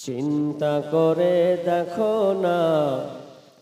চিন্তা করে দেখো না।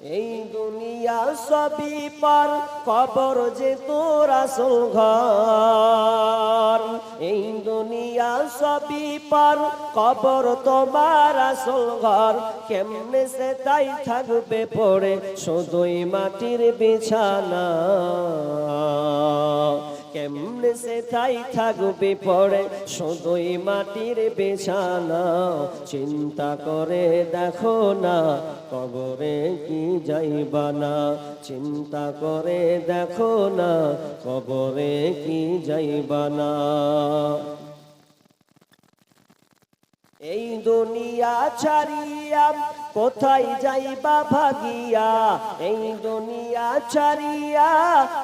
এই দুনিয়া সবই পার কবর যে তোর আসল ঘর। এই দুনিয়া সবই পার কবর তোমার আসল ঘর। কেমনে সে তাই থাকবে পড়ে শুধুই মাটির বিছানা। কেমনে সে তাই থাকবে পড়ে শুধুই মাটির বিছানা। চিন্তা করে দেখো না, কবরে কি যাইবা না? চিন্তা করে দেখো না, কবরে কি যাইবা না? এই দুনিয়া ছাড়িয়া কোথায় যাইবা ভাগিয়া? এই দুনিয়া ছাড়িয়া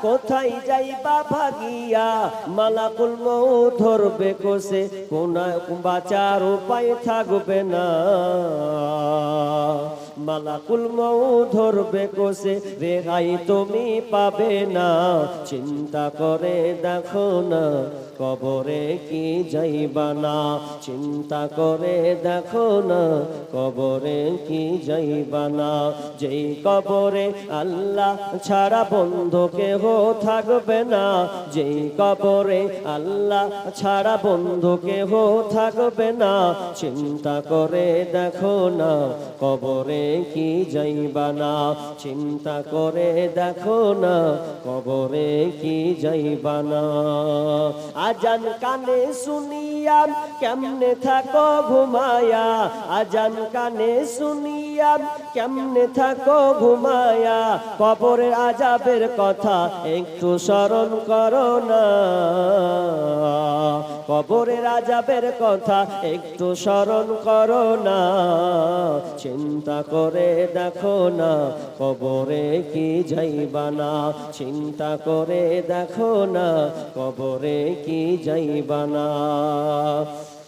কোথায় যাইবা ভাগিয়া? মালাকুল মৌ ধরবে কোসে, কোনা বাঁচার উপায় থাকবে না। মালাকুল মৌ ধরবে কোসে, রেহাই তুমি পাবে না। চিন্তা করে দেখো না, কবরে কি যাইবা না। চিন্তা করে দেখো না, কবরে কি যাইবা না, যেই কবরে আল্লাহ ছাড়া বন্ধু কেহ থাকবে না, যেই কবরে আল্লাহ ছাড়া বন্ধু কেহ থাকবে না, চিন্তা করে দেখো না কবরে কি যাইবা না, চিন্তা করে দেখো না কবরে কি যাইবা না। আজান কানে শুনিয়া কেমনে থাকো ঘুমায়া, আজান কানে শুনিয়া কেমনে থাকো ঘুমায়া? কবরের আজাবের কথা একটু স্মরণ করো না। কবরের আজাবের কথা একটু স্মরণ করো না। চিন্তা করে দেখো না, কবরে কি যাইবা না। চিন্তা করে দেখো না, কবরে কি যাইবা না।